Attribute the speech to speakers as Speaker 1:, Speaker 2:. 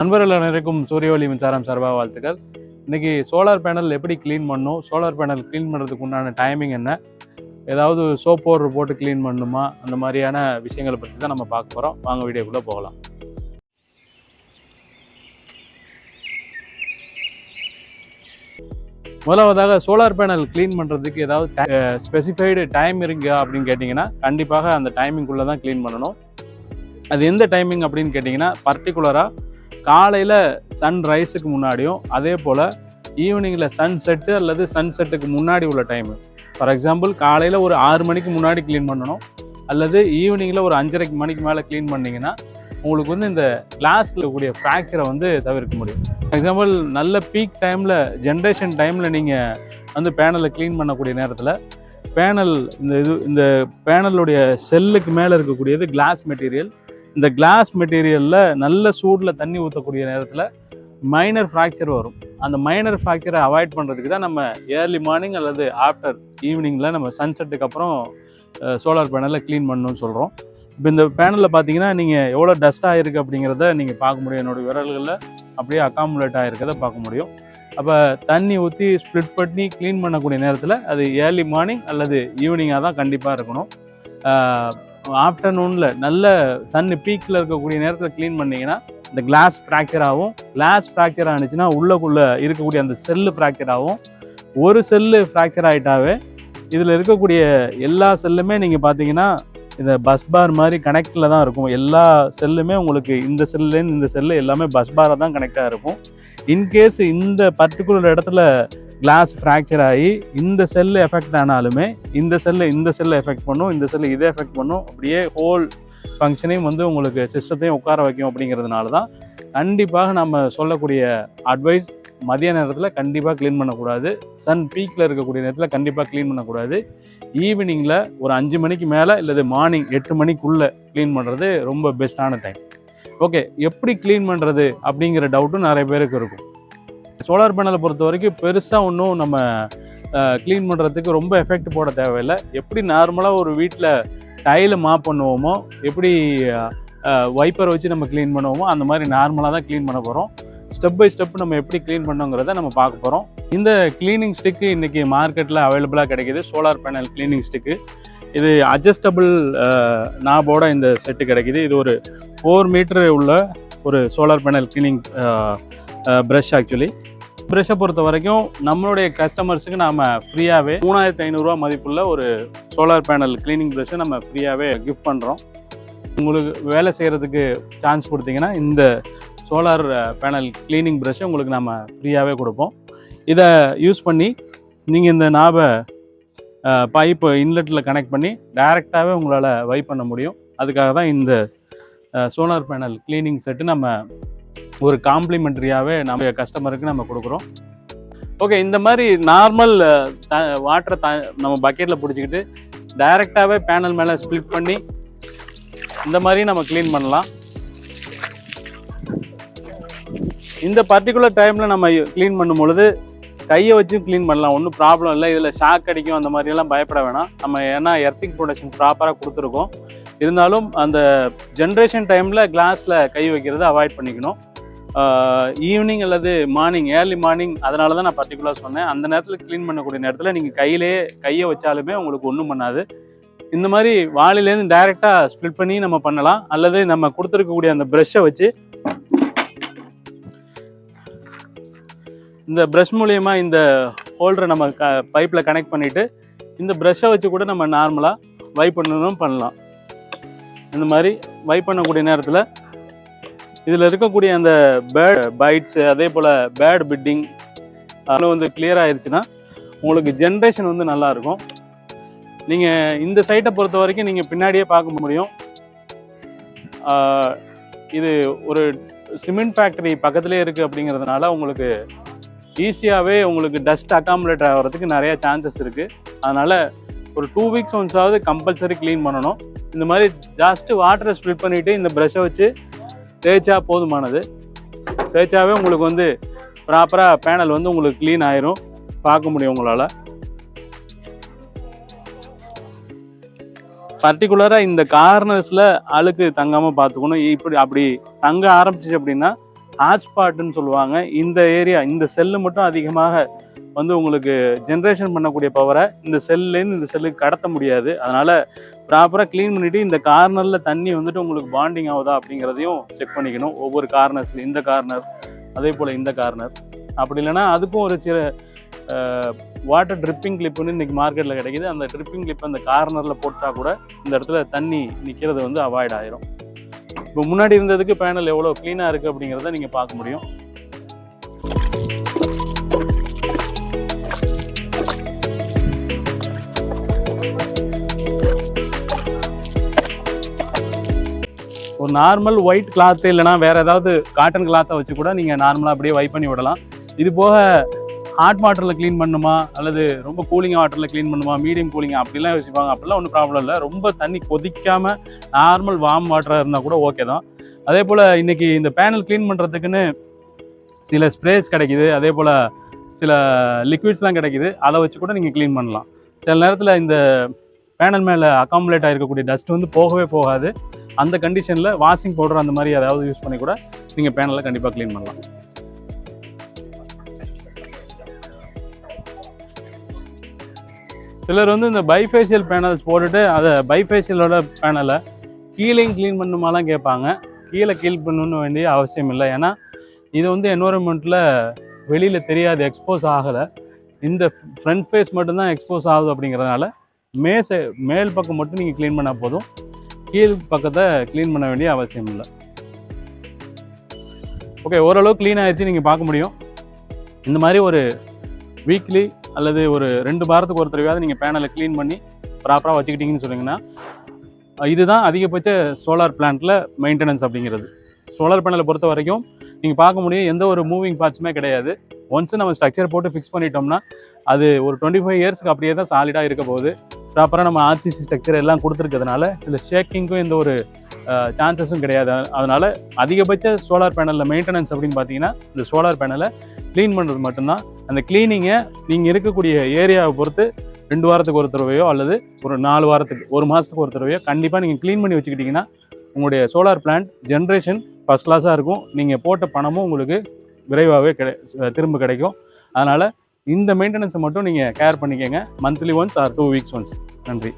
Speaker 1: நண்பர்கள் அனைவருக்கும் சூரிய ஒளி மின்சாரம் சார்பாக வாழ்த்துக்கள். இன்னைக்கு சோலார் பேனல் எப்படி க்ளீன் பண்ணும் சோலார் பேனல் க்ளீன் பண்ணுறதுக்கு உண்டான டைமிங் என்ன? ஏதாவது சோப் பவுடர் போட்டு க்ளீன் பண்ணணுமா அந்த மாதிரியான விஷயங்களை பற்றி தான் நம்ம பார்க்க போகிறோம் வாங்க வீடியோக்குள்ளே போகலாம். முதலாவதாக சோலார் பேனல் க்ளீன் பண்ணுறதுக்கு ஏதாவது ஸ்பெசிஃபைடு டைம் இருக்கா அப்படின்னு கேட்டிங்கன்னா கண்டிப்பாக அந்த டைமிங்குள்ளே தான் க்ளீன் பண்ணணும். அது எந்த டைமிங் அப்படின்னு கேட்டிங்கன்னா பர்டிகுலராக காலையில் சன் ரைஸுக்கு முன்னாடியும் அதே போல் ஈவினிங்கில் சன் செட்டு அல்லது சன் செட்டுக்கு முன்னாடி உள்ள டைமு ஃபார் எக்ஸாம்பிள் காலையில் ஒரு ஆறு மணிக்கு முன்னாடி க்ளீன் பண்ணணும். அல்லது ஈவினிங்கில் ஒரு அஞ்சரைக்கு மணிக்கு மேலே க்ளீன் பண்ணிங்கன்னா உங்களுக்கு வந்து இந்த கிளாஸில் இருக்கக்கூடிய ஃப்ராக்சரை வந்து தவிர்க்க முடியும். எக்ஸாம்பிள் நல்ல பீக் டைமில் ஜென்ரேஷன் டைமில் நீங்கள் வந்து பேனலை க்ளீன் பண்ணக்கூடிய நேரத்தில் பேனல் இந்த இது இந்த பேனலுடைய செல்லுக்கு மேலே இருக்கக்கூடியது கிளாஸ் மெட்டீரியல் இந்த கிளாஸ் மெட்டீரியலில் நல்ல சூடில் தண்ணி ஊற்றக்கூடிய நேரத்தில் மைனர் ஃப்ராக்சர் வரும். அந்த மைனர் ஃப்ராக்சரை அவாய்ட் பண்ணுறதுக்கு தான் நம்ம ஏர்லி மார்னிங் அல்லது ஆஃப்டர் ஈவினிங்கில் நம்ம சன்செட்டுக்கு அப்புறம் சோலார் பேனலை க்ளீன் பண்ணணும்னு சொல்கிறோம் இப்போ இந்த பேனலில் பார்த்தீங்கன்னா நீங்கள் எவ்வளோ டஸ்ட்டாக இருக்குது அப்படிங்கிறத நீங்கள் பார்க்க முடியும். என்னோடய விரல்களில் அப்படியே அக்காமுலேட் ஆகிருக்கிறத பார்க்க முடியும். அப்போ தண்ணி ஊற்றி ஸ்ப்ளிட் பண்ணி க்ளீன் பண்ணக்கூடிய நேரத்தில் அது ஏர்லி மார்னிங் அல்லது ஈவினிங்காக தான் கண்டிப்பாக இருக்கணும். ஆஃப்டர்நூனில் நல்ல சன் பீக்கில் இருக்கக்கூடிய நேரத்தில் க்ளீன் பண்ணிங்கன்னா இந்த கிளாஸ் ஃப்ராக்சர் ஆகும். கிளாஸ் ஃப்ராக்சர் ஆனிச்சுன்னா உள்ளக்குள்ளே இருக்கக்கூடிய அந்த செல்லு ஃப்ராக்சர் ஆகும். ஒரு செல்லு ஃப்ராக்சர் ஆகிட்டாவே இதில் இருக்கக்கூடிய எல்லா செல்லுமே நீங்கள் பார்த்தீங்கன்னா இந்த பஸ் பார் மாதிரி கனெக்டில் தான் இருக்கும். எல்லா செல்லுமே உங்களுக்கு இந்த செல்லுலேருந்து இந்த செல்லு எல்லாமே பஸ் பாராக தான் கனெக்டாக இருக்கும். இன்கேஸ் இந்த பர்டிகுலர் இடத்துல கிளாஸ் ஃப்ராக்சர் ஆகி இந்த செல்லு எஃபெக்ட் ஆனாலுமே இந்த செல்லு இந்த செல்லை எஃபெக்ட் பண்ணும் இந்த செல்லு இதை எஃபெக்ட் பண்ணும் அப்படியே ஹோல் ஃபங்க்ஷனையும் வந்து உங்களுக்கு சிஸ்டத்தையும் உட்கார வைக்கும் அப்படிங்கிறதுனால தான் கண்டிப்பாக நம்ம சொல்லக்கூடிய அட்வைஸ் மதிய நேரத்தில் கண்டிப்பாக க்ளீன் பண்ணக்கூடாது. சன் பீக்கில் இருக்கக்கூடிய நேரத்தில் கண்டிப்பாக க்ளீன் பண்ணக்கூடாது. ஈவினிங்கில் ஒரு அஞ்சு மணிக்கு மேலே இல்லது மார்னிங் எட்டு மணிக்குள்ளே க்ளீன் பண்ணுறது ரொம்ப பெஸ்ட்டான டைம் ஓகே எப்படி க்ளீன் பண்ணுறது அப்படிங்கிற டவுட்டும் நிறைய பேருக்கு இருக்கும். சோலார் பேனலை பொறுத்த வரைக்கும் பெருசாக ஒன்றும் நம்ம க்ளீன் பண்ணுறதுக்கு ரொம்ப எஃபெக்ட் போட தேவையில்லை. எப்படி நார்மலாக ஒரு வீட்டில் டைலை மாப் பண்ணுவோமோ எப்படி வைப்பரை வச்சு நம்ம க்ளீன் பண்ணுவோமோ அந்த மாதிரி நார்மலாக தான் க்ளீன் பண்ண போகிறோம் ஸ்டெப் பை ஸ்டெப் நம்ம எப்படி க்ளீன் பண்ணுங்கிறத நம்ம பார்க்க போகிறோம் இந்த க்ளீனிங் ஸ்டிக்கு இன்றைக்கி மார்க்கெட்டில் அவைலபிளாக கிடைக்கிது. சோலார் பேனல் க்ளீனிங் ஸ்டிக்கு இது அட்ஜஸ்டபிள் நாபோட இந்த செட்டு கிடைக்கிது. இது ஒரு ஃபோர் மீட்ரு உள்ள ஒரு solar panel cleaning brush actually ப்ரஷ்ஷை பொறுத்த வரைக்கும் நம்மளுடைய கஸ்டமர்ஸுக்கு நாம் ஃப்ரீயாகவே மூணாயிரத்தி ஐநூறுரூவா மதிப்புள்ள ஒரு சோலார் பேனல் க்ளீனிங் ப்ரெஷ்ஷை நம்ம ஃப்ரீயாகவே கிஃப்ட் பண்ணுறோம் உங்களுக்கு வேலை செய்கிறதுக்கு சான்ஸ் கொடுத்தீங்கன்னா இந்த சோலார் பேனல் க்ளீனிங் ப்ரெஷ்ஷை உங்களுக்கு நம்ம ஃப்ரீயாகவே கொடுப்போம். இதை யூஸ் பண்ணி நீங்கள் இந்த நாபை பைப்பு இன்லெட்டில் கனெக்ட் பண்ணி டைரெக்டாகவே உங்களால் வைப் பண்ண முடியும். அதுக்காக தான் இந்த சோலார் பேனல் க்ளீனிங் செட்டு நம்ம ஒரு காம்ப்ளிமெண்ட்ரியாகவே நம்ம கஸ்டமருக்கு நம்ம கொடுக்குறோம். ஓகே இந்த மாதிரி நார்மல் த வாட்டரை த நம்ம பக்கெட்டில் பிடிச்சிக்கிட்டு டைரெக்டாகவே பேனல் மேலே ஸ்ப்ளிட் பண்ணி இந்த மாதிரி நம்ம க்ளீன் பண்ணலாம். இந்த பர்டிகுலர் டைமில் நம்ம க்ளீன் பண்ணும் பொழுது கையை வச்சு க்ளீன் பண்ணலாம். ஒன்றும் ப்ராப்ளம் இல்லை. இதில் ஷாக் அடிக்கும் அந்த மாதிரியெல்லாம் பயப்பட வேணாம். நம்ம ஏன்னா எர்த்திங் ப்ரொடக்ஷன் ப்ராப்பராக கொடுத்துருக்கோம். இருந்தாலும் அந்த ஜென்ரேஷன் டைமில் கிளாஸில் கை வைக்கிறத அவாய்ட் பண்ணிக்கணும். ஈவினிங் அல்லது மார்னிங் ஏர்லி மார்னிங் அதனால தான் நான் பர்டிகுலராக சொன்னேன். அந்த நேரத்தில் க்ளீன் பண்ணக்கூடிய நேரத்தில் நீங்கள் கையிலே கையை வச்சாலுமே உங்களுக்கு ஒன்றும் பண்ணாது. இந்த மாதிரி வாளிலேருந்து டைரெக்டாக ஸ்ப்ளிட் பண்ணி நம்ம பண்ணலாம். அல்லது நம்ம கொடுத்துருக்கக்கூடிய அந்த ப்ரெஷ்ஷை வச்சு இந்த ப்ரஷ் மூலயமா இந்த ஹோல்டரை நம்ம க பைப்பில் கனெக்ட் பண்ணிவிட்டு இந்த ப்ரெஷ்ஷை வச்சு கூட நம்ம நார்மலாக வைப் பண்ணணும் பண்ணலாம். இந்த மாதிரி வைப் பண்ணக்கூடிய நேரத்தில் இதில் இருக்கக்கூடிய அந்த பேட் பைட்ஸு அதே போல் பேட் பிட்டிங் அதெல்லாம் வந்து கிளியர் ஆயிடுச்சுன்னா உங்களுக்கு ஜென்ரேஷன் வந்து நல்லாயிருக்கும் நீங்கள் இந்த சைட்டை பொறுத்த வரைக்கும் நீங்கள் பின்னாடியே பார்க்க முடியும். இது ஒரு சிமெண்ட் ஃபேக்ட்ரி பக்கத்துலேயே இருக்குது அப்படிங்கிறதுனால உங்களுக்கு ஈஸியாகவே உங்களுக்கு டஸ்ட் அக்காமுலேட் ஆகிறதுக்கு நிறையா சான்சஸ் இருக்குது அதனால் ஒரு டூ வீக்ஸ் ஒன்ஸாவது கம்பல்சரி க்ளீன் பண்ணணும். இந்த மாதிரி ஜாஸ்ட்டு வாட்டரை ஸ்ப்ளிட் பண்ணிவிட்டு இந்த ப்ரெஷ்ஷை வச்சு தேய்ச்சா போதுமானது. தேய்ச்சாவே உங்களுக்கு வந்து ப்ராப்பராக பேனல் வந்து உங்களுக்கு க்ளீன் ஆயிரும். பார்க்க முடியும் உங்களால். பர்டிகுலராக இந்த கார்னர்ஸில் அழுக்கு தங்காமல் பார்த்துக்கணும். இப்படி அப்படி தங்க ஆரம்பிச்சிச்சு அப்படின்னா ஹாட்ஸ்பாட்டுன்னு சொல்லுவாங்க. இந்த ஏரியா இந்த செல்லு மட்டும் அதிகமாக வந்து உங்களுக்கு ஜென்ரேஷன் பண்ணக்கூடிய பவரை இந்த செல்லுலேருந்து இந்த செல்லுக்கு கடத்த முடியாது. அதனால் ப்ராப்பராக க்ளீன் பண்ணிவிட்டு இந்த கார்னரில் தண்ணி வந்துட்டு உங்களுக்கு பாண்டிங் ஆகுதா அப்படிங்கிறதையும் செக் பண்ணிக்கணும். ஒவ்வொரு கார்னர்ஸ்லையும் இந்த கார்னர் அதே போல் இந்த கார்னர் அப்படி இல்லைன்னா அதுக்கும் ஒரு சில வாட்டர் ட்ரிப்பிங் கிளிப்புன்னு இன்றைக்கி மார்க்கெட்டில் கிடைக்குது. அந்த ட்ரிப்பிங் கிளிப் அந்த கார்னரில் போட்டால் கூட இந்த இடத்துல தண்ணி நிற்கிறது வந்து அவாய்ட் ஆயிரும். இப்போ முன்னாடி இருந்ததுக்கு பேனல் எவ்வளோ க்ளீனாக இருக்குது அப்படிங்கிறத நீங்கள் பார்க்க முடியும். ஒரு நார்மல் ஒயிட் கிளாத்து இல்லைனா வேறு ஏதாவது காட்டன் கிளாத்தை வச்சு கூட நீங்கள் நார்மலாக அப்படியே வைப் பண்ணி விடலாம். இது போக ஹாட் வாட்டரில் க்ளீன் பண்ணுமா? அல்லது ரொம்ப கூலிங் வாட்டரில் க்ளீன் பண்ணுமா? மீடியம் கூலிங் அப்படிலாம் யோசிப்பாங்க. அப்படிலாம் ஒன்றும் ப்ராப்ளம் இல்லை. ரொம்ப தண்ணி கொதிக்காமல் நார்மல் வார்ம் வாட்டராக இருந்தால் கூட ஓகே தான். அதே போல் இன்றைக்கி இந்த பேனல் க்ளீன் பண்ணுறதுக்குன்னு சில ஸ்ப்ரேஸ் கிடைக்கிது. அதே போல் சில லிக்விட்ஸ்லாம் கிடைக்கிது. அதை வச்சு கூட நீங்கள் க்ளீன் பண்ணலாம். சில நேரத்தில் இந்த பேனல் மேலே அக்காமுலேட் ஆகிருக்கக்கூடிய டஸ்ட் வந்து போகவே போகாது. அந்த கண்டிஷனில் வாஷிங் பவுடர் அந்த மாதிரி ஏதாவது யூஸ் பண்ணி கூட நீங்கள் பேனலை கண்டிப்பாக க்ளீன் பண்ணலாம். சிலர் வந்து இந்த பைஃபேஷியல் பேனல்ஸ் போட்டுட்டு அதை பைஃபேஷியலோட பேனலை கீழையும் க்ளீன் பண்ணுமாலாம் கேட்பாங்க. கீழே கீழ் பண்ணணும்னு வேண்டிய அவசியம் இல்லை. ஏன்னா இது வந்து என்வரன்மெண்ட்டில் வெளியில் தெரியாது எக்ஸ்போஸ் ஆகலை. இந்த ஃப்ரண்ட் ஃபேஸ் மட்டும்தான் எக்ஸ்போஸ் ஆகுது அப்படிங்கிறதுனால மேசை மேல் பக்கம் மட்டும் நீங்கள் க்ளீன் பண்ணால் போதும். கீழ் பக்கத்தை க்ளீன் பண்ண வேண்டிய அவசியம் இல்லை. ஓகே ஓரளவு க்ளீன் ஆகிடுச்சு நீங்கள் பார்க்க முடியும். இந்த மாதிரி ஒரு வீக்லி அல்லது ஒரு ரெண்டு வாரத்துக்கு ஒரு தடவையாவது நீங்கள் பேனலை க்ளீன் பண்ணி ப்ராப்பராக வச்சுக்கிட்டீங்கன்னு சொன்னீங்கன்னா இதுதான் அதிகபட்ச சோலார் பிளான்ட்டில் மெயின்டெனன்ஸ் அப்படிங்கிறது. சோலார் பேனலை பொறுத்த வரைக்கும் நீங்கள் பார்க்க முடியும் எந்த ஒரு மூவிங் பார்ட்ஸுமே கிடையாது. ஒன்ஸ் நம்ம ஸ்ட்ரக்சர் போட்டு ஃபிக்ஸ் பண்ணிட்டோம்னா அது ஒரு டுவெண்ட்டி ஃபைவ் இயர்ஸ்க்கு அப்படியே தான் சாலிடாக இருக்க போகுது. ப்ராப்பராக நம்ம ஆர்சிசி ஸ்ட்ரக்சர் எல்லாம் கொடுத்துருக்கிறதுனால இதில் ஷேக்கிங்க்கும் எந்த ஒரு சான்சஸும் கிடையாது. அதனால் அதிகபட்ச சோலார் பேனலில் மெயின்டெனன்ஸ் அப்படின்னு பார்த்தீங்கன்னா இந்த சோலார் பேனலை க்ளீன் பண்ணுறது மட்டும்தான். அந்த க்ளீனிங்கை நீங்கள் இருக்கக்கூடிய ஏரியாவை பொறுத்து ரெண்டு வாரத்துக்கு ஒரு தடவையோ அல்லது ஒரு நாலு வாரத்துக்கு ஒரு மாதத்துக்கு ஒரு தடவையோ கண்டிப்பாக நீங்கள் க்ளீன் பண்ணி வச்சுக்கிட்டிங்கன்னா உங்களுடைய சோலார் பிளான்ட் ஜென்ரேஷன் ஃபஸ்ட் கிளாஸாக இருக்கும். நீங்கள் போட்ட பணமும் உங்களுக்கு விரைவாகவே கிடை திரும்ப கிடைக்கும். அதனால் இந்த மெயின்டெனன்ஸை மட்டும் நீங்கள் கேர் பண்ணிக்கங்க. Monthly once or two weeks once நன்றி.